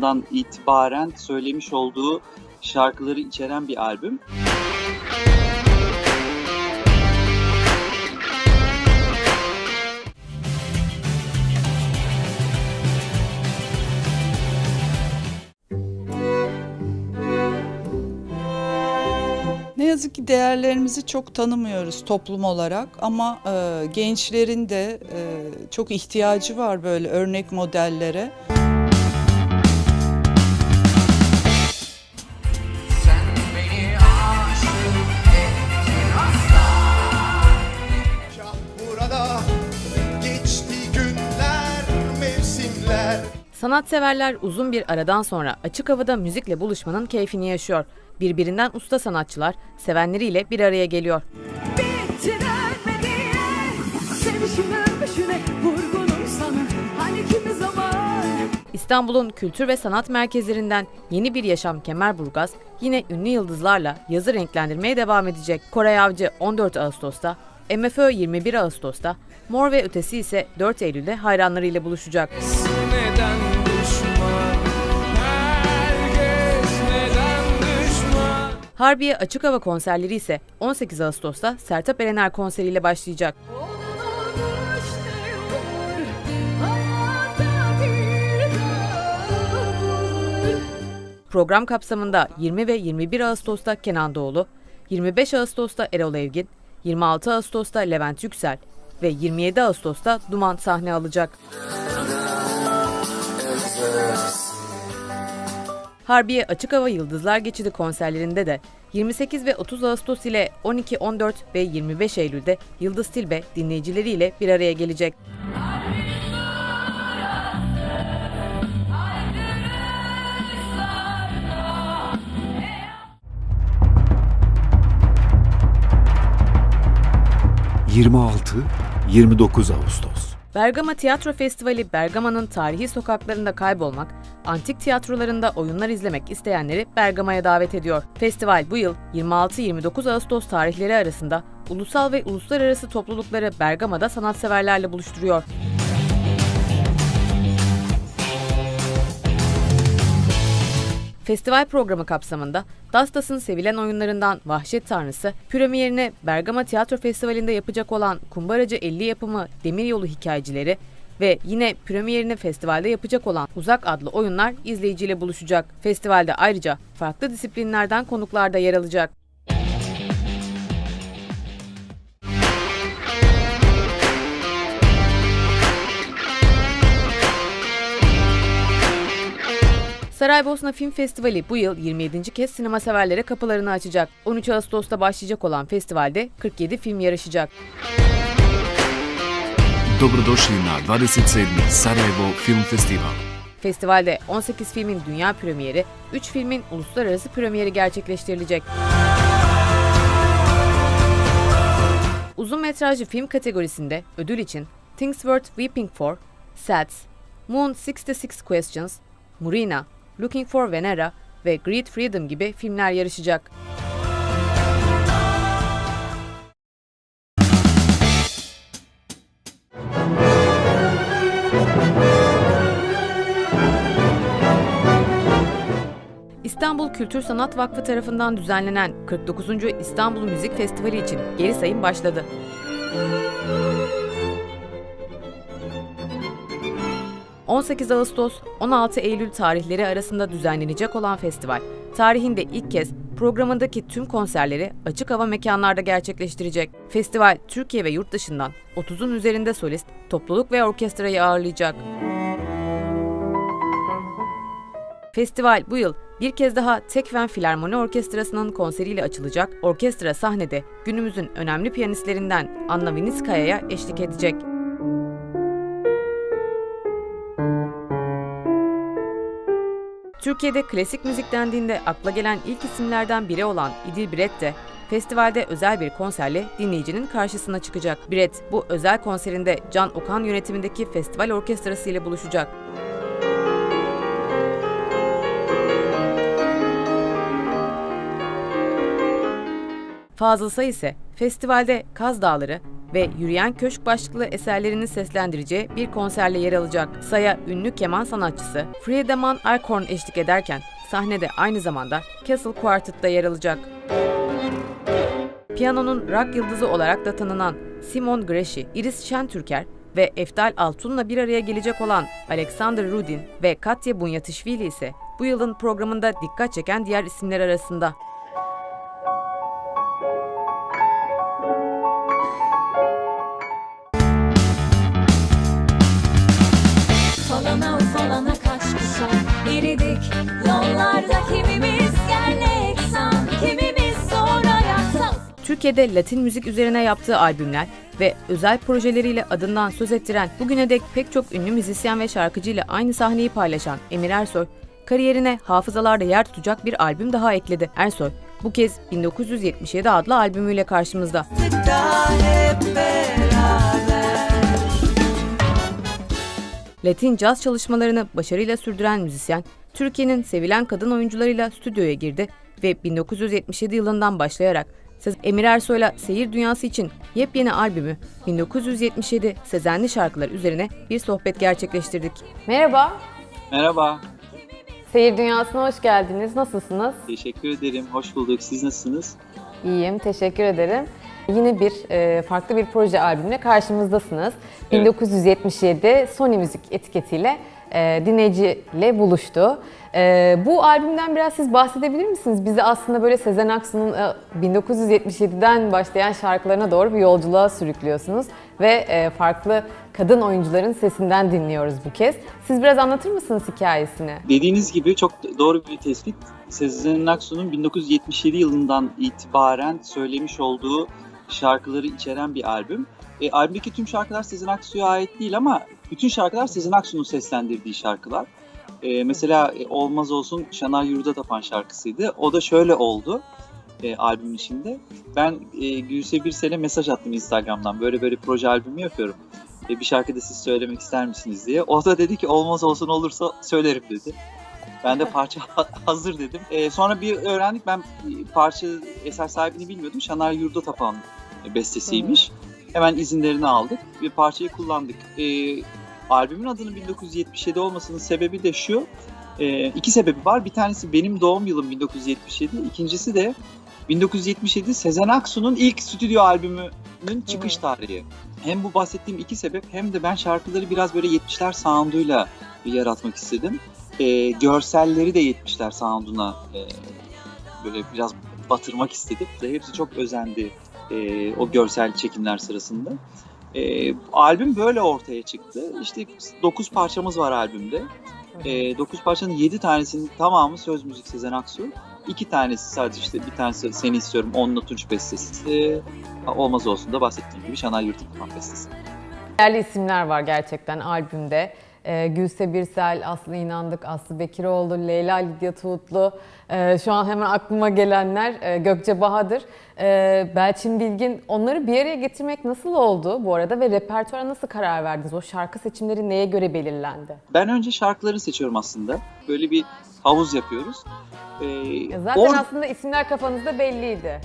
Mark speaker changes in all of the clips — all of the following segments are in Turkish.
Speaker 1: 77 yılından itibaren söylemiş olduğu şarkıları içeren bir albüm.
Speaker 2: Ne yazık ki değerlerimizi çok tanımıyoruz toplum olarak ama e, gençlerin de e, çok ihtiyacı var böyle örnek modellere.
Speaker 3: Sen
Speaker 4: Sanatseverler uzun bir aradan sonra açık havada müzikle buluşmanın keyfini yaşıyor. Birbirinden usta sanatçılar sevenleriyle bir araya geliyor.
Speaker 5: Hani
Speaker 4: İstanbul'un kültür ve sanat merkezlerinden yeni bir yaşam Kemerburgaz yine ünlü yıldızlarla yazı renklendirmeye devam edecek. Koray Avcı 14 Ağustos'ta, MFÖ 21 Ağustos'ta, Mor ve Ötesi ise 4 Eylül'de hayranlarıyla buluşacak.
Speaker 3: Neden
Speaker 4: Harbiye açık hava konserleri ise 18 Ağustos'ta Sertab Erener konseriyle başlayacak. Program kapsamında 20 ve 21 Ağustos'ta Kenan Doğulu, 25 Ağustos'ta Erol Evgin, 26 Ağustos'ta Levent Yüksel ve 27 Ağustos'ta Duman sahne alacak. Harbiye Açık Hava Yıldızlar Geçidi konserlerinde de 28 ve 30 Ağustos ile 12, 14 ve 25 Eylül'de Yıldız Tilbe dinleyicileriyle bir araya gelecek.
Speaker 6: ...26-29 Ağustos.
Speaker 4: Bergama Tiyatro Festivali Bergama'nın tarihi sokaklarında kaybolmak, antik tiyatrolarında oyunlar izlemek isteyenleri Bergama'ya davet ediyor. Festival bu yıl 26-29 Ağustos tarihleri arasında ulusal ve uluslararası toplulukları Bergama'da sanatseverlerle buluşturuyor. Festival programı kapsamında Dastas'ın sevilen oyunlarından Vahşet Tanrısı, premierini Bergama Tiyatro Festivali'nde yapacak olan Kumbaracı 50 yapımı Demiryolu Hikayecileri ve yine premierini festivalde yapacak olan Uzak adlı oyunlar izleyiciyle buluşacak. Festivalde ayrıca farklı disiplinlerden konuklar da yer alacak. Saraybosna Film Festivali bu yıl 27. kez sinema severlere kapılarını açacak. 13 Ağustos'ta başlayacak olan festivalde 47 film yarışacak.
Speaker 6: Dobrodošli na 27. Sarajevo Film Festival.
Speaker 4: Festivalde 18 filmin dünya premieri, 3 filmin uluslararası premieri gerçekleştirilecek. Uzun metrajlı film kategorisinde ödül için Things Worth Weeping For, Sats, Moon 66 Questions, Murina, Looking for Venera ve Great Freedom gibi filmler yarışacak. İstanbul Kültür Sanat Vakfı tarafından düzenlenen 49. İstanbul Müzik Festivali için geri sayım başladı. ...18 Ağustos 16 Eylül tarihleri arasında düzenlenecek olan festival, tarihinde ilk kez programındaki tüm konserleri açık hava mekanlarda gerçekleştirecek. Festival, Türkiye ve yurt dışından 30'un üzerinde solist, topluluk ve orkestrayı ağırlayacak. Festival bu yıl bir kez daha Tekfen Filarmoni Orkestrası'nın konseriyle açılacak. Orkestra sahnede günümüzün önemli piyanistlerinden Anna Viniskaya'ya eşlik edecek. Türkiye'de klasik müzik dendiğinde akla gelen ilk isimlerden biri olan İdil Biret de festivalde özel bir konserle dinleyicinin karşısına çıkacak. Biret bu özel konserinde Can Okan yönetimindeki festival orkestrası ile buluşacak. Fazıl Say ise festivalde Kaz Dağları ve Yürüyen Köşk başlıklı eserlerini seslendireceği bir konserle yer alacak. Say'a ünlü keman sanatçısı Friedemann Alcorn eşlik ederken sahnede aynı zamanda Castle Quartet'ta yer alacak. Piyanonun rock yıldızı olarak da tanınan Simon Greshy, Iris Şentürker ve Eftal Altun'la bir araya gelecek olan Alexander Rudin ve Katya Bunyatishvili ise bu yılın programında dikkat çeken diğer isimler arasında. Türkiye'de Latin müzik üzerine yaptığı albümler ve özel projeleriyle adından söz ettiren bugüne dek pek çok ünlü müzisyen ve şarkıcı ile aynı sahneyi paylaşan Emir Ersoy, kariyerine hafızalarda yer tutacak bir albüm daha ekledi. Ersoy, bu kez 1977 adlı albümüyle karşımızda. Latin caz çalışmalarını başarıyla sürdüren müzisyen, Türkiye'nin sevilen kadın oyuncularıyla stüdyoya girdi ve 1977 yılından başlayarak Sez- Emir Ersoy'la Seyir Dünyası için yepyeni albümü 1977 Sezenli şarkılar üzerine bir sohbet gerçekleştirdik.
Speaker 7: Merhaba,
Speaker 1: Merhaba,
Speaker 7: Seyir Dünyası'na hoş geldiniz. Nasılsınız?
Speaker 1: teşekkür ederim. Hoş bulduk. Siz nasılsınız?
Speaker 7: İyiyim, teşekkür ederim. Yine bir e, farklı bir proje albümle karşımızdasınız.
Speaker 1: Evet.
Speaker 7: 1977 Sony Müzik etiketiyle e, dinleyiciyle buluştu. E, bu albümden biraz siz bahsedebilir misiniz? Bizi aslında böyle Sezen Aksu'nun e, 1977'den başlayan şarkılarına doğru bir yolculuğa sürüklüyorsunuz ve e, farklı kadın oyuncuların sesinden dinliyoruz bu kez. Siz biraz anlatır mısınız hikayesini?
Speaker 1: Dediğiniz gibi çok doğru bir tespit. Sezen Aksu'nun 1977 yılından itibaren söylemiş olduğu şarkıları içeren bir albüm. E, albümdeki tüm şarkılar Sezen Aksu'ya ait değil ama bütün şarkılar Sezen Aksu'nun seslendirdiği şarkılar. E, mesela e, Olmaz Olsun Şanay Yurda Tapan şarkısıydı. O da şöyle oldu e, albümün içinde. Ben e, Gülse Birsel'e mesaj attım Instagram'dan. Böyle böyle proje albümü yapıyorum. E, bir şarkı da siz söylemek ister misiniz diye. O da dedi ki olmaz olsun olursa söylerim dedi. Ben de parça ha- hazır dedim. E, sonra bir öğrendik ben e, parça eser sahibini bilmiyordum. Şanar Yurda Tapan bestesiymiş. Hemen izinlerini aldık ve parçayı kullandık. E, albümün adının 1977 olmasının sebebi de şu. E, iki sebebi var. Bir tanesi benim doğum yılım 1977. İkincisi de 1977 Sezen Aksu'nun ilk stüdyo albümünün çıkış tarihi. Hem bu bahsettiğim iki sebep hem de ben şarkıları biraz böyle 70'ler sound'uyla yaratmak istedim. E, görselleri de 70'ler sound'una e, böyle biraz batırmak istedim. Ve hepsi çok özendi e, o görsel çekimler sırasında. E, albüm böyle ortaya çıktı. İşte 9 parçamız var albümde. E, 9 parçanın 7 tanesinin tamamı söz müzik Sezen Aksu. İki tanesi sadece işte bir tanesi Seni istiyorum Onunla Tunç bestesi. Olmaz olsun da bahsettiğim gibi Şanay Yurtulman bestesi.
Speaker 7: Değerli isimler var gerçekten albümde. Ee, Gülse Birsel, Aslı İnandık, Aslı Bekiroğlu, Leyla Lidya Tuğutlu, ee, şu an hemen aklıma gelenler e, Gökçe Bahadır, ee, Belçin Bilgin. Onları bir araya getirmek nasıl oldu bu arada ve repertuara nasıl karar verdiniz? O şarkı seçimleri neye göre belirlendi?
Speaker 1: Ben önce şarkıları seçiyorum aslında. Böyle bir havuz yapıyoruz. E,
Speaker 7: Ya Zaten
Speaker 1: or-
Speaker 7: aslında isimler kafanızda belliydi.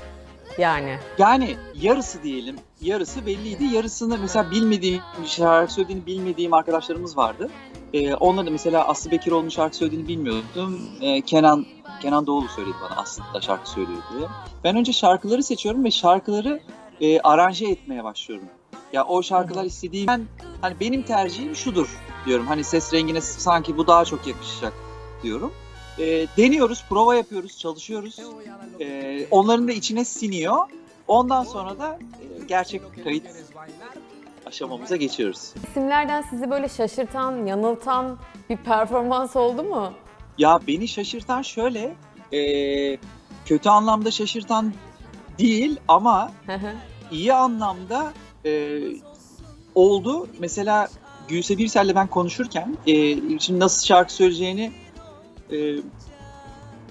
Speaker 7: Yani.
Speaker 1: Yani yarısı diyelim. Yarısı belliydi. Yarısını mesela bilmediğim şarkı söylediğini bilmediğim arkadaşlarımız vardı. Ee, onları da mesela Aslı Bekiroğlu'nun şarkı söylediğini bilmiyordum. Ee, Kenan Kenan Doğulu söyledi bana aslında şarkı söylüyor diye. Ben önce şarkıları seçiyorum ve şarkıları e, aranje etmeye başlıyorum. Ya o şarkılar istediğim ben hani benim tercihim şudur diyorum. Hani ses rengine sanki bu daha çok yakışacak diyorum. E, deniyoruz, prova yapıyoruz, çalışıyoruz. E, onların da içine siniyor. Ondan sonra da e, gerçek kayıt aşamamıza geçiyoruz.
Speaker 7: İsimlerden sizi böyle şaşırtan, yanıltan bir performans oldu mu?
Speaker 1: Ya beni şaşırtan şöyle, e, kötü anlamda şaşırtan değil ama iyi anlamda e, oldu. Mesela Gülse Birsel'le ben konuşurken e, şimdi nasıl şarkı söyleyeceğini e,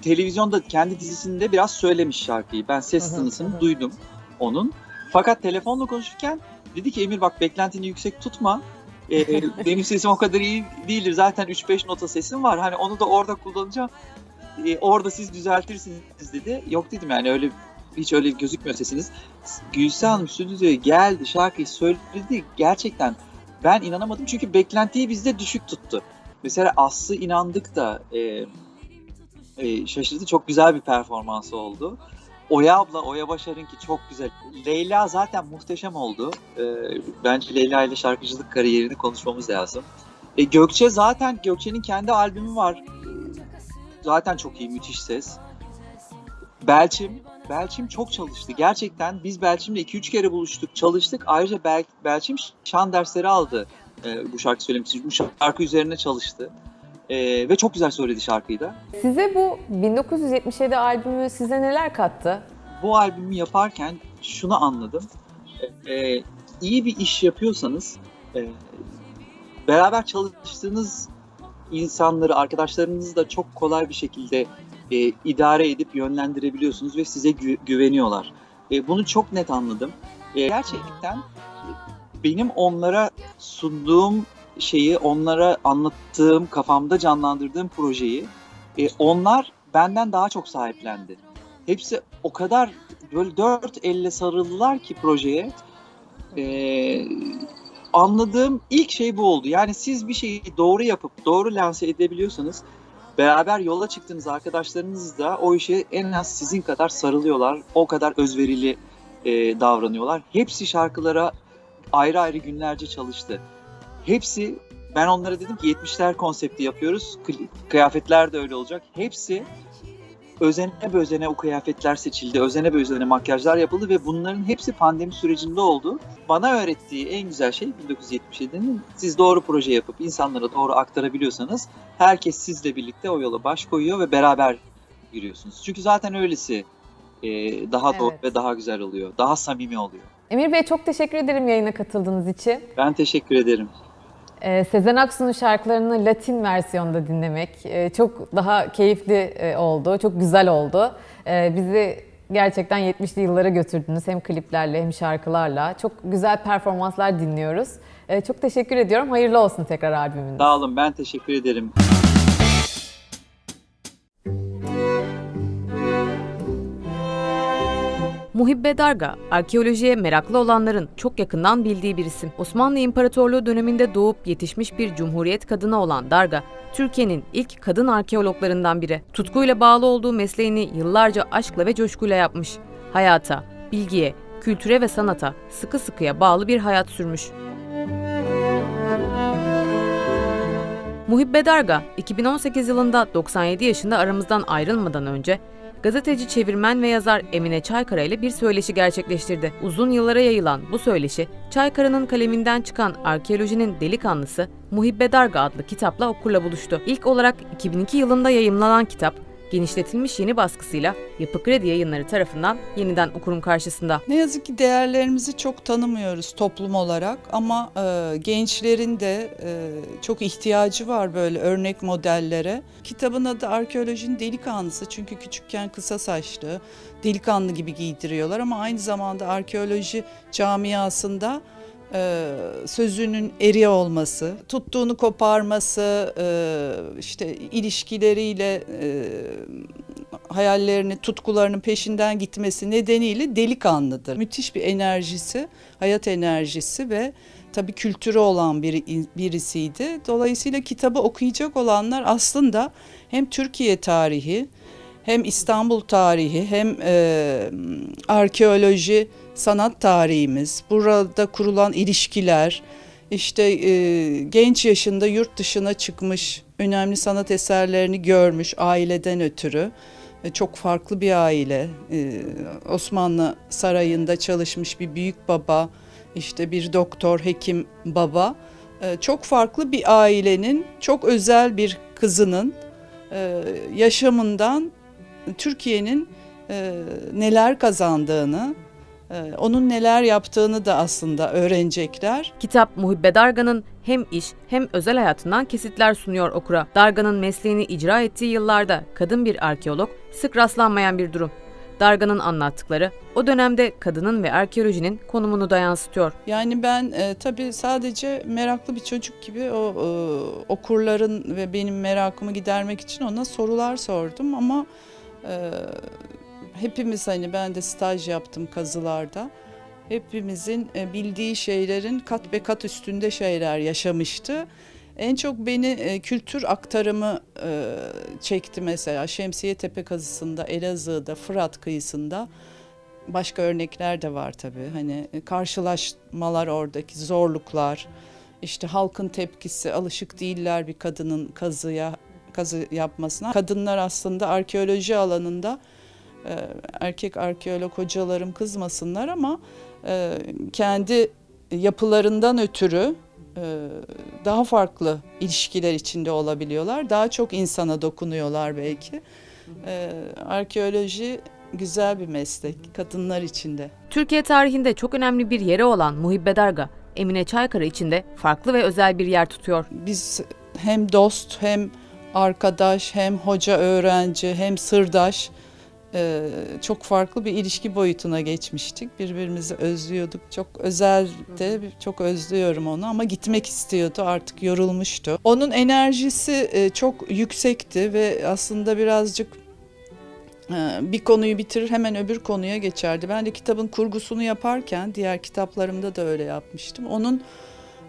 Speaker 1: televizyonda kendi dizisinde biraz söylemiş şarkıyı. Ben ses tınısını duydum onun. Fakat telefonla konuşurken dedi ki Emir bak beklentini yüksek tutma. E, benim sesim o kadar iyi değildir. Zaten 3-5 nota sesim var. Hani onu da orada kullanacağım. E, orada siz düzeltirsiniz dedi. Yok dedim yani öyle hiç öyle gözükmüyor sesiniz. Gülse Hanım stüdyoya geldi, şarkıyı söyledi. Gerçekten ben inanamadım çünkü beklentiyi bizde düşük tuttu. Mesela Aslı inandık da e, e, şaşırdı. Çok güzel bir performansı oldu. Oya abla, Oya Başar'ınki çok güzel. Leyla zaten muhteşem oldu. E, bence Leyla ile şarkıcılık kariyerini konuşmamız lazım. E, Gökçe zaten, Gökçe'nin kendi albümü var. Zaten çok iyi, müthiş ses. Belçim, Belçim çok çalıştı. Gerçekten biz Belçim'le 2-3 kere buluştuk, çalıştık. Ayrıca Bel Belçim şan dersleri aldı e, bu şarkı söylemek için. Bu şarkı üzerine çalıştı. E, ve çok güzel söyledi şarkıyı da.
Speaker 7: Size bu 1977 albümü size neler kattı?
Speaker 1: Bu albümü yaparken şunu anladım. E, iyi bir iş yapıyorsanız e, beraber çalıştığınız insanları, arkadaşlarınızı da çok kolay bir şekilde e, idare edip yönlendirebiliyorsunuz ve size gü- güveniyorlar. E, bunu çok net anladım. E, gerçekten e, benim onlara sunduğum şeyi, onlara anlattığım, kafamda canlandırdığım projeyi e, onlar benden daha çok sahiplendi. Hepsi o kadar böyle dört elle sarıldılar ki projeye. E, anladığım ilk şey bu oldu. Yani siz bir şeyi doğru yapıp doğru lanse edebiliyorsanız beraber yola çıktığınız arkadaşlarınız da o işe en az sizin kadar sarılıyorlar. O kadar özverili e, davranıyorlar. Hepsi şarkılara ayrı ayrı günlerce çalıştı. Hepsi ben onlara dedim ki 70'ler konsepti yapıyoruz. Kıyafetler de öyle olacak. Hepsi özene özene o kıyafetler seçildi. Özene özene makyajlar yapıldı ve bunların hepsi pandemi sürecinde oldu. Bana öğrettiği en güzel şey 1977'nin siz doğru proje yapıp insanlara doğru aktarabiliyorsanız herkes sizle birlikte o yola baş koyuyor ve beraber yürüyorsunuz. Çünkü zaten öylesi e, daha doğru
Speaker 7: Evet.
Speaker 1: ve daha güzel oluyor. Daha samimi oluyor.
Speaker 7: Emir Bey çok teşekkür ederim yayına katıldığınız için.
Speaker 1: Ben teşekkür ederim.
Speaker 7: Ee, Sezen Aksu'nun şarkılarını Latin versiyonda dinlemek e, çok daha keyifli e, oldu, çok güzel oldu. Ee, bizi gerçekten 70'li yıllara götürdünüz hem kliplerle hem şarkılarla. Çok güzel performanslar dinliyoruz. Ee, çok teşekkür ediyorum. Hayırlı olsun tekrar albümünüz.
Speaker 1: Sağ olun ben teşekkür ederim.
Speaker 4: Muhibbe Darga, arkeolojiye meraklı olanların çok yakından bildiği bir isim. Osmanlı İmparatorluğu döneminde doğup yetişmiş bir cumhuriyet kadını olan Darga, Türkiye'nin ilk kadın arkeologlarından biri. Tutkuyla bağlı olduğu mesleğini yıllarca aşkla ve coşkuyla yapmış. Hayata, bilgiye, kültüre ve sanata sıkı sıkıya bağlı bir hayat sürmüş. Muhibbe Darga, 2018 yılında 97 yaşında aramızdan ayrılmadan önce gazeteci, çevirmen ve yazar Emine Çaykara ile bir söyleşi gerçekleştirdi. Uzun yıllara yayılan bu söyleşi, Çaykara'nın kaleminden çıkan Arkeolojinin Delikanlısı Muhibbe Darga adlı kitapla okurla buluştu. İlk olarak 2002 yılında yayımlanan kitap, genişletilmiş yeni baskısıyla Yapı Kredi Yayınları tarafından yeniden okurun karşısında.
Speaker 2: Ne yazık ki değerlerimizi çok tanımıyoruz toplum olarak ama e, gençlerin de e, çok ihtiyacı var böyle örnek modellere. Kitabın adı Arkeolojinin Delikanlısı çünkü küçükken kısa saçlı, delikanlı gibi giydiriyorlar ama aynı zamanda arkeoloji camiasında e, sözünün eri olması, tuttuğunu koparması, e, işte ilişkileriyle e, hayallerini, tutkularının peşinden gitmesi nedeniyle delikanlıdır. Müthiş bir enerjisi, hayat enerjisi ve tabii kültürü olan bir, birisiydi. Dolayısıyla kitabı okuyacak olanlar aslında hem Türkiye tarihi, hem İstanbul tarihi, hem e, arkeoloji, sanat tarihimiz, burada kurulan ilişkiler, işte e, genç yaşında yurt dışına çıkmış, önemli sanat eserlerini görmüş aileden ötürü. E, Çok farklı bir aile. E, Osmanlı sarayında çalışmış bir büyük baba, işte bir doktor, hekim baba. E, Çok farklı bir ailenin, çok özel bir kızının e, yaşamından Türkiye'nin e, neler kazandığını, onun neler yaptığını da aslında öğrenecekler.
Speaker 4: Kitap Muhibbe Darga'nın hem iş hem özel hayatından kesitler sunuyor okura. Darga'nın mesleğini icra ettiği yıllarda kadın bir arkeolog sık rastlanmayan bir durum. Darga'nın anlattıkları o dönemde kadının ve arkeolojinin konumunu da yansıtıyor.
Speaker 2: Yani ben e, tabii sadece meraklı bir çocuk gibi o e, okurların ve benim merakımı gidermek için ona sorular sordum ama e, hepimiz hani ben de staj yaptım kazılarda. Hepimizin e, bildiği şeylerin kat be kat üstünde şeyler yaşamıştı. En çok beni e, kültür aktarımı e, çekti mesela Şemsiye Tepe kazısında, Elazığ'da, Fırat kıyısında. Başka örnekler de var tabii. Hani karşılaşmalar oradaki zorluklar, işte halkın tepkisi, alışık değiller bir kadının kazıya kazı yapmasına. Kadınlar aslında arkeoloji alanında erkek arkeolog hocalarım kızmasınlar ama e, kendi yapılarından ötürü e, daha farklı ilişkiler içinde olabiliyorlar. Daha çok insana dokunuyorlar belki. E, arkeoloji güzel bir meslek kadınlar içinde.
Speaker 4: Türkiye tarihinde çok önemli bir yeri olan Muhibbe Darga, Emine Çaykara için de farklı ve özel bir yer tutuyor.
Speaker 2: Biz hem dost hem arkadaş hem hoca öğrenci hem sırdaş çok farklı bir ilişki boyutuna geçmiştik. Birbirimizi özlüyorduk. Çok özeldi. Çok özlüyorum onu ama gitmek istiyordu. Artık yorulmuştu. Onun enerjisi e, çok yüksekti ve aslında birazcık e, bir konuyu bitirir hemen öbür konuya geçerdi. Ben de kitabın kurgusunu yaparken diğer kitaplarımda da öyle yapmıştım. Onun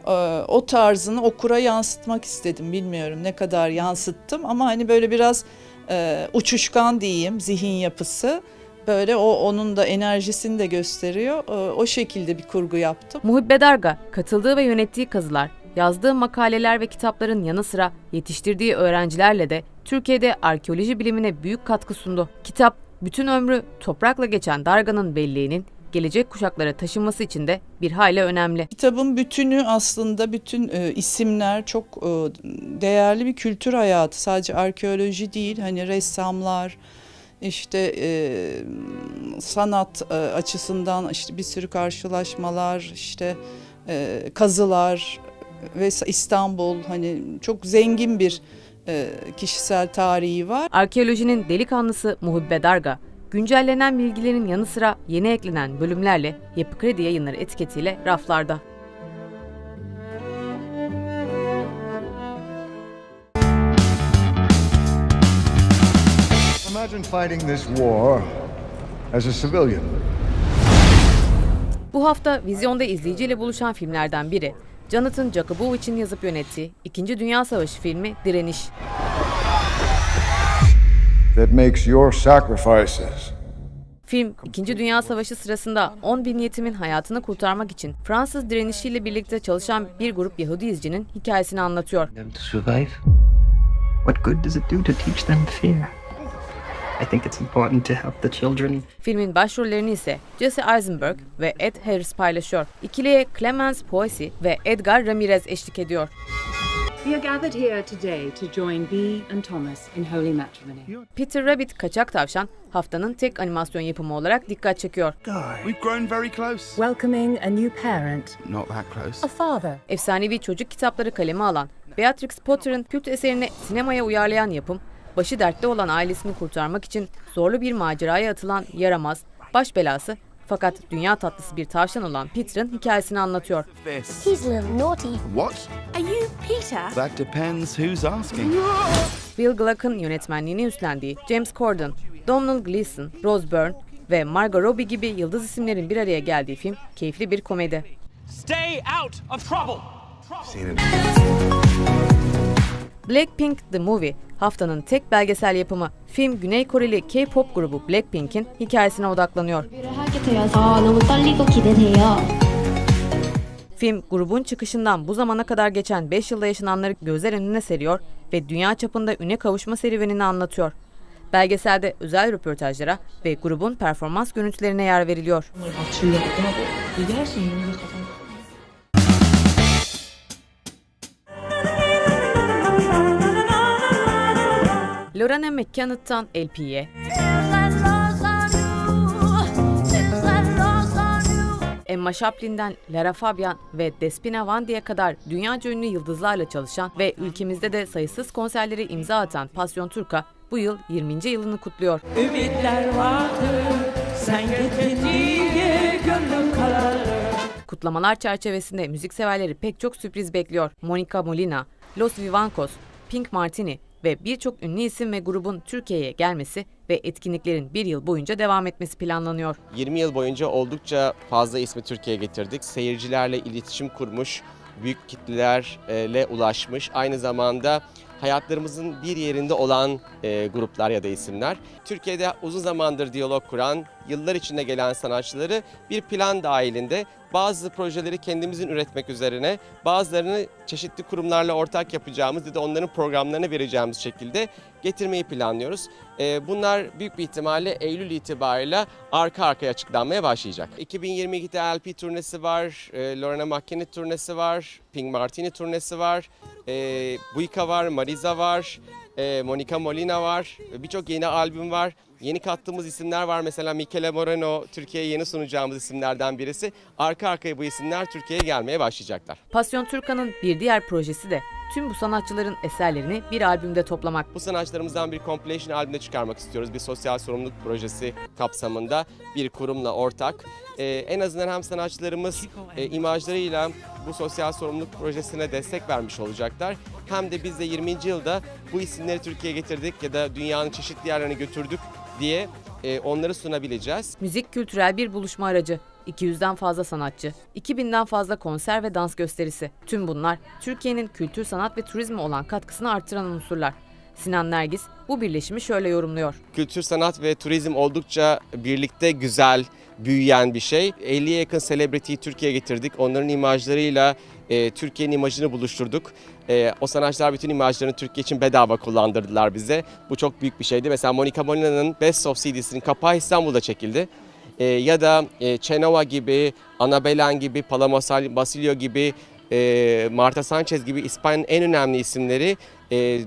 Speaker 2: e, o tarzını okura yansıtmak istedim. Bilmiyorum ne kadar yansıttım ama hani böyle biraz e, uçuşkan diyeyim zihin yapısı. Böyle o onun da enerjisini de gösteriyor. E, o şekilde bir kurgu yaptım.
Speaker 4: Muhibbe Darga, katıldığı ve yönettiği kazılar, yazdığı makaleler ve kitapların yanı sıra yetiştirdiği öğrencilerle de Türkiye'de arkeoloji bilimine büyük katkı sundu. Kitap, bütün ömrü toprakla geçen Darga'nın belleğinin gelecek kuşaklara taşınması için de bir hayli önemli.
Speaker 2: Kitabın bütünü aslında bütün e, isimler çok e, değerli bir kültür hayatı. Sadece arkeoloji değil hani ressamlar işte e, sanat e, açısından işte bir sürü karşılaşmalar işte e, kazılar ve İstanbul hani çok zengin bir e, kişisel tarihi var.
Speaker 4: Arkeolojinin delikanlısı Muhibbe Darga, güncellenen bilgilerin yanı sıra yeni eklenen bölümlerle Yapı Kredi Yayınları etiketiyle raflarda.
Speaker 8: Imagine fighting this war as a civilian.
Speaker 4: Bu hafta vizyonda izleyiciyle buluşan filmlerden biri. Jonathan Jacobowicz'in yazıp yönettiği İkinci Dünya Savaşı filmi Direniş.
Speaker 8: That makes your sacrifices
Speaker 4: Film, İkinci Dünya Savaşı sırasında 10 bin yetimin hayatını kurtarmak için Fransız direnişiyle birlikte çalışan bir grup Yahudi izcinin hikayesini anlatıyor.
Speaker 9: them to survive? What good does it do to teach them fear? I think it's important to help the children
Speaker 4: Filmin başrollerini ise Jesse Eisenberg ve Ed Harris paylaşıyor. İkiliye Clemence Poissy ve Edgar Ramirez eşlik ediyor.
Speaker 10: We are gathered here today to join Bee and Thomas in holy matrimony.
Speaker 4: Peter Rabbit Kaçak Tavşan haftanın tek animasyon yapımı olarak dikkat çekiyor.
Speaker 11: We've grown very close.
Speaker 10: Welcoming a new parent,
Speaker 11: Not that close.
Speaker 10: a father.
Speaker 4: Efsanevi çocuk kitapları kaleme alan Beatrix Potter'ın kült eserini sinemaya uyarlayan yapım, başı dertte olan ailesini kurtarmak için zorlu bir maceraya atılan yaramaz, baş belası fakat dünya tatlısı bir tavşan olan Peter'ın hikayesini anlatıyor.
Speaker 12: He's a little naughty.
Speaker 11: What?
Speaker 12: Are you Peter?
Speaker 11: That depends who's asking.
Speaker 4: Bill Gluck'ın yönetmenliğini üstlendiği James Corden, Domhnall Gleeson, Rose Byrne ve Margot Robbie gibi yıldız isimlerin bir araya geldiği film keyifli bir komedi.
Speaker 3: Stay out of trouble.
Speaker 11: Seen it.
Speaker 4: Blackpink The Movie Haftanın tek belgesel yapımı film Güney Koreli K-pop grubu Blackpink'in hikayesine odaklanıyor. Film grubun çıkışından bu zamana kadar geçen 5 yılda yaşananları gözler önüne seriyor ve dünya çapında üne kavuşma serüvenini anlatıyor. Belgeselde özel röportajlara ve grubun performans görüntülerine yer veriliyor. Lorena McKennett'tan LP'ye, Emma Chaplin'den Lara Fabian ve Despina Vandi'ye kadar dünyaca ünlü yıldızlarla çalışan ve ülkemizde de sayısız konserleri imza atan Pasyon Turka bu yıl 20. yılını kutluyor.
Speaker 3: Ümitler vardı. Sen gönlüm.
Speaker 4: Kutlamalar çerçevesinde müzikseverleri pek çok sürpriz bekliyor. Monica Molina, Los Vivancos, Pink Martini ve birçok ünlü isim ve grubun Türkiye'ye gelmesi ve etkinliklerin bir yıl boyunca devam etmesi planlanıyor.
Speaker 13: 20 yıl boyunca oldukça fazla ismi Türkiye'ye getirdik. Seyircilerle iletişim kurmuş, büyük kitlelerle ulaşmış. Aynı zamanda hayatlarımızın bir yerinde olan e, gruplar ya da isimler. Türkiye'de uzun zamandır diyalog kuran, yıllar içinde gelen sanatçıları bir plan dahilinde bazı projeleri kendimizin üretmek üzerine, bazılarını çeşitli kurumlarla ortak yapacağımız ya da onların programlarını vereceğimiz şekilde getirmeyi planlıyoruz. E, bunlar büyük bir ihtimalle Eylül itibariyle arka arkaya açıklanmaya başlayacak. 2022'de LP turnesi var, e, Lorena McKennitt turnesi var, Pink Martini turnesi var, e, Buika var, Marisa var, e, Monica Molina var, birçok yeni albüm var. Yeni kattığımız isimler var. Mesela Michele Moreno Türkiye'ye yeni sunacağımız isimlerden birisi. Arka arkaya bu isimler Türkiye'ye gelmeye başlayacaklar.
Speaker 4: Pasyon Türkan'ın bir diğer projesi de tüm bu sanatçıların eserlerini bir albümde toplamak.
Speaker 13: Bu sanatçılarımızdan bir compilation albümde çıkarmak istiyoruz. Bir sosyal sorumluluk projesi kapsamında bir kurumla ortak. Ee, en azından hem sanatçılarımız e, imajlarıyla bu sosyal sorumluluk projesine destek vermiş olacaklar. Hem de biz de 20. yılda bu isimleri Türkiye'ye getirdik ya da dünyanın çeşitli yerlerine götürdük diye e, onları sunabileceğiz.
Speaker 4: Müzik kültürel bir buluşma aracı. 200'den fazla sanatçı, 2000'den fazla konser ve dans gösterisi. Tüm bunlar Türkiye'nin kültür, sanat ve turizme olan katkısını artıran unsurlar. Sinan Nergis bu birleşimi şöyle yorumluyor.
Speaker 13: Kültür, sanat ve turizm oldukça birlikte güzel, büyüyen bir şey. 50'ye yakın celebrity'yi Türkiye'ye getirdik. Onların imajlarıyla e, Türkiye'nin imajını buluşturduk. E, o sanatçılar bütün imajlarını Türkiye için bedava kullandırdılar bize. Bu çok büyük bir şeydi. Mesela Monica Molina'nın Best of CD'sinin kapağı İstanbul'da çekildi. E, ya da e, Chenova gibi, Ana Belen gibi, Paloma Basilio gibi, e, Marta Sanchez gibi İspanya'nın en önemli isimleri e,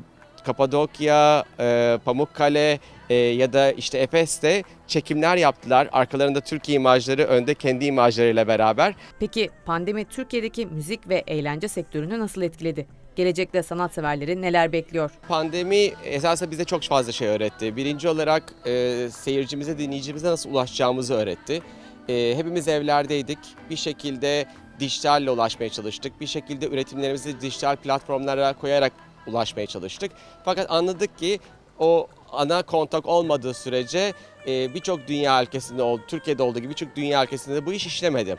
Speaker 13: Kapadokya, e, Pamukkale e, ya da işte Efes'te çekimler yaptılar. Arkalarında Türkiye imajları, önde kendi imajlarıyla beraber.
Speaker 4: Peki pandemi Türkiye'deki müzik ve eğlence sektörünü nasıl etkiledi? Gelecekte sanatseverleri neler bekliyor?
Speaker 13: Pandemi esasında bize çok fazla şey öğretti. Birinci olarak e, seyircimize, dinleyicimize nasıl ulaşacağımızı öğretti. E, hepimiz evlerdeydik. Bir şekilde dijitalle ulaşmaya çalıştık. Bir şekilde üretimlerimizi dijital platformlara koyarak ulaşmaya çalıştık. Fakat anladık ki o ana kontak olmadığı sürece e, birçok dünya ülkesinde oldu, Türkiye'de olduğu gibi birçok dünya ülkesinde bu iş işlemedi.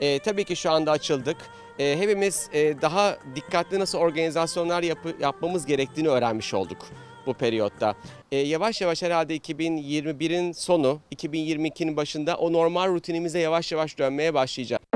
Speaker 13: E, tabii ki şu anda açıldık. E, hepimiz e, daha dikkatli nasıl organizasyonlar yapı, yapmamız gerektiğini öğrenmiş olduk bu periyotta. E, yavaş yavaş herhalde 2021'in sonu, 2022'nin başında o normal rutinimize yavaş yavaş dönmeye başlayacağız.